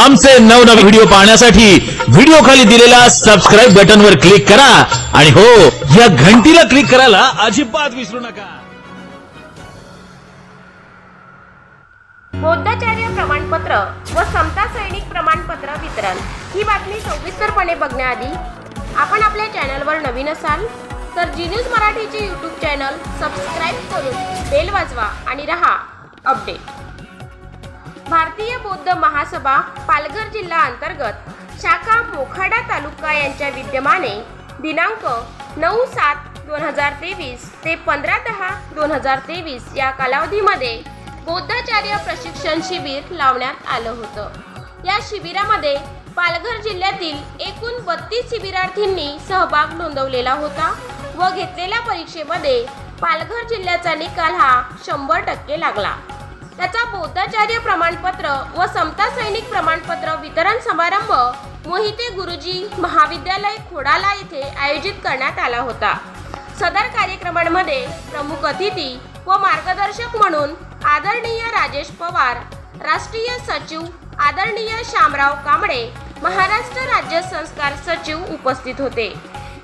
आमचे नवनवे व्हिडिओ पाहण्यासाठी व्हिडिओ खाली दिलेल्या सबस्क्राईब बटनवर क्लिक करा. आणि हो या घंटीला क्लिक करायला अजिबात विसरू नका. बौद्धाचार्य प्रमाणपत्र व समता सैनिक प्रमाणपत्र वितरण ही बातमी सविस्तरपणे बघण्याआधी आपण आपल्या चॅनलवर नवीन असाल तर जी न्यूज मराठीचे यूट्यूब चॅनल सबस्क्राईब करून बेल वाजवा आणि रहा अपडेट भारतीय बौद्ध महासभा पालघर जिल्हा अंतर्गत शाखा मोखाडा तालुका यांच्या विद्यमाने दिनांक नऊ सात दोन हजार तेवीस ते पंधरा दहा दोन हजार तेवीस या कालावधीमध्ये बौद्धाचार्य प्रशिक्षण शिबिर लावण्यात आलं होतं. या शिबिरामध्ये पालघर जिल्ह्यातील एकूण बत्तीस शिबिरार्थींनी सहभाग नोंदवलेला होता व घेतलेल्या परीक्षेमध्ये पालघर जिल्ह्याचा निकाल हा शंभर टक्के लागला. त्याचा बौद्धाचार्य प्रमाणपत्र व समता सैनिक प्रमाणपत्र वितरण समारंभ मोहिते गुरुजी महाविद्यालय खोडाला येथे आयोजित करण्यात आला होता. सदर कार्यक्रमांमध्ये प्रमुख अतिथी व मार्गदर्शक म्हणून आदरणीय राजेश पवार राष्ट्रीय सचिव आदरणीय शामराव कांबळे महाराष्ट्र राज्य संस्कार सचिव उपस्थित होते.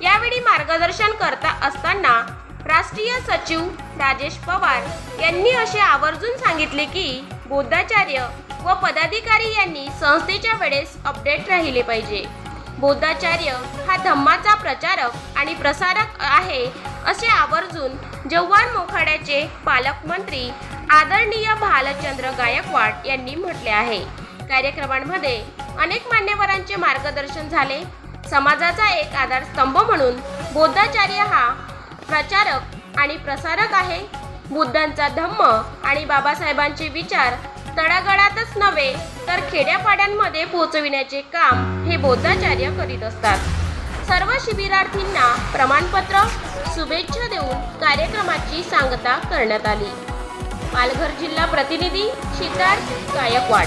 यावेळी मार्गदर्शन करता असताना राष्ट्रीय सचिव राजेश पवार यांनी असे आवर्जून सांगितले की बौद्धाचार्य व पदाधिकारी यांनी संस्थेच्या वेळेस अपडेट राहिले पाहिजे. बौद्धाचार्य हा धम्माचा प्रचारक आणि प्रसारक आहे असे आवर्जून जव्हार मोखाड्याचे पालकमंत्री आदरणीय भालचंद्र गायकवाड यांनी म्हटले आहे. कार्यक्रमांमध्ये अनेक मान्यवरांचे मार्गदर्शन झाले. समाजाचा एक आधारस्तंभ म्हणून बौद्धाचार्य हा प्रचारक आणि प्रसारक आहे. बुद्धांचा धम्म आणि बाबासाहेबांचे विचार तळागाळातच नव्हे तर खेड्यापाड्यांमध्ये पोहोचविण्याचे काम हे बौद्धाचार्य करीत असतात. सर्व शिबिरार्थींना प्रमाणपत्र शुभेच्छा देऊन कार्यक्रमाची सांगता करण्यात आली. पालघर जिल्हा प्रतिनिधी सिद्धार्थ गायकवाड